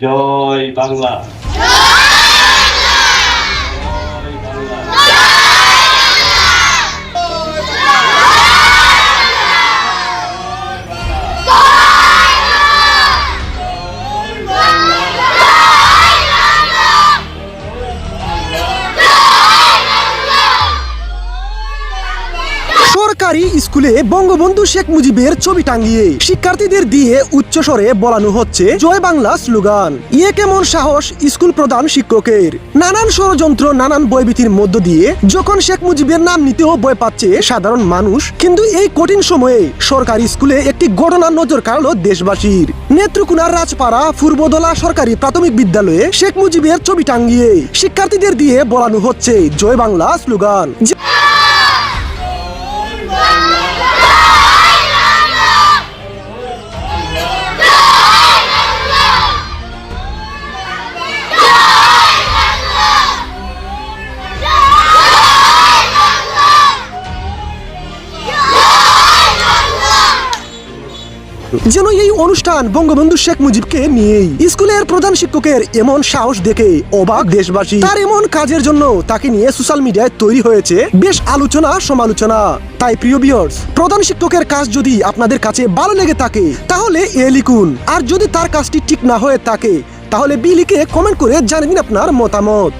জয় বাংলা। সরকারি স্কুলে বঙ্গবন্ধু শেখ মুজিবের ছবি টাঙ্গিয়ে শিক্ষার্থীদের দিয়ে উচ্চস্বরে বলানো হচ্ছে জয় বাংলা স্লোগান। ইয়ে কেমন সাহস স্কুল প্রধান শিক্ষকের। নানান ষড়যন্ত্র, নানান বয়ভীতির মধ্য দিয়ে যখন শেখ মুজিবের নাম নিতেও ভয় পাচ্ছে সাধারণ মানুষ, কিন্তু এই কঠিন সময়ে সরকারি স্কুলে একটি ঘটনা নজর কাড়ল দেশবাসীর। নেত্রকোনার রাজপাড়া পূর্বদলা সরকারি প্রাথমিক বিদ্যালয়ে শেখ মুজিবের ছবি টাঙ্গিয়ে শিক্ষার্থীদের দিয়ে বলানো হচ্ছে জয় বাংলা স্লোগান। যেন এই অনুষ্ঠান বঙ্গবন্ধু শেখ মুজিবকে নিয়েই। স্কুলের প্রধান শিক্ষকের এমন সাহস দেখে অবাক দেশবাসী। তার এমন কাজের জন্য তাকে নিয়ে সোশ্যাল মিডিয়ায় তৈরি হয়েছে বেশ আলোচনা সমালোচনা। তাই প্রিয় বিয়ার্স প্রধান শিক্ষকের কাজ যদি আপনাদের কাছে ভালো লেগে থাকে, তাহলে এ লিখুন। আর যদি তার কাজটি ঠিক না হয়ে থাকে, তাহলে বি লিখে কমেন্ট করে জানিয়ে দিন আপনার মতামত।